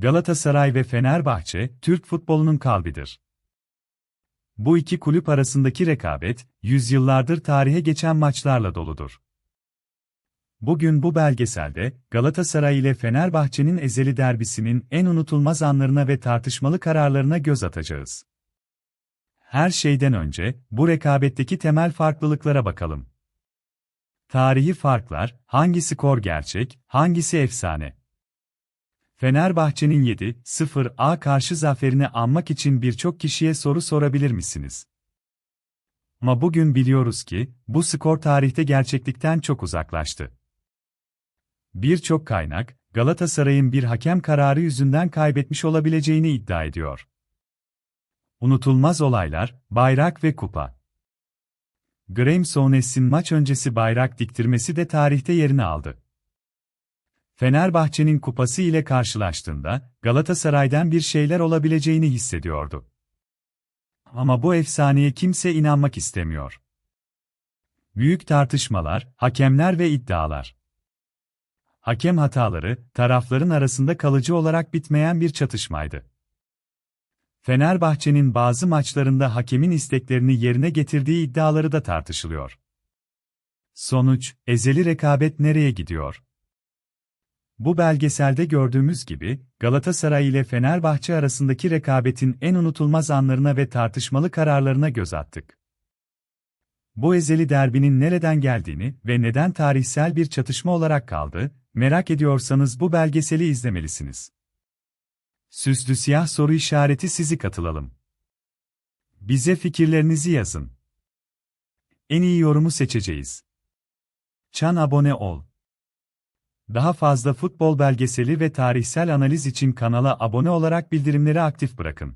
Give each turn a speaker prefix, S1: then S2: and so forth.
S1: Galatasaray ve Fenerbahçe, Türk futbolunun kalbidir. Bu iki kulüp arasındaki rekabet, yüzyıllardır tarihe geçen maçlarla doludur. Bugün bu belgeselde, Galatasaray ile Fenerbahçe'nin ezeli derbisinin en unutulmaz anlarına ve tartışmalı kararlarına göz atacağız. Her şeyden önce, bu rekabetteki temel farklılıklara bakalım. Tarihi farklar, hangi skor gerçek, hangisi efsane? Fenerbahçe'nin 7-0 karşı zaferini anmak için birçok kişiye soru sorabilir misiniz? Ama bugün biliyoruz ki, bu skor tarihte gerçeklikten çok uzaklaştı. Birçok kaynak, Galatasaray'ın bir hakem kararı yüzünden kaybetmiş olabileceğini iddia ediyor. Unutulmaz olaylar, bayrak ve kupa. Graham Souness'in maç öncesi bayrak diktirmesi de tarihte yerini aldı. Fenerbahçe'nin kupası ile karşılaştığında, Galatasaray'dan bir şeyler olabileceğini hissediyordu. Ama bu efsaneye kimse inanmak istemiyor. Büyük tartışmalar, hakemler ve iddialar. Hakem hataları, tarafların arasında kalıcı olarak bitmeyen bir çatışmaydı. Fenerbahçe'nin bazı maçlarında hakemin isteklerini yerine getirdiği iddiaları da tartışılıyor. Sonuç, ezeli rekabet nereye gidiyor? Bu belgeselde gördüğümüz gibi, Galatasaray ile Fenerbahçe arasındaki rekabetin en unutulmaz anlarına ve tartışmalı kararlarına göz attık. Bu ezeli derbinin nereden geldiğini ve neden tarihsel bir çatışma olarak kaldı, merak ediyorsanız bu belgeseli izlemelisiniz. Süslü siyah soru işareti sizi katılalım. Bize fikirlerinizi yazın. En iyi yorumu seçeceğiz. Çan abone ol. Daha fazla futbol belgeseli ve tarihsel analiz için kanala abone olarak bildirimleri aktif bırakın.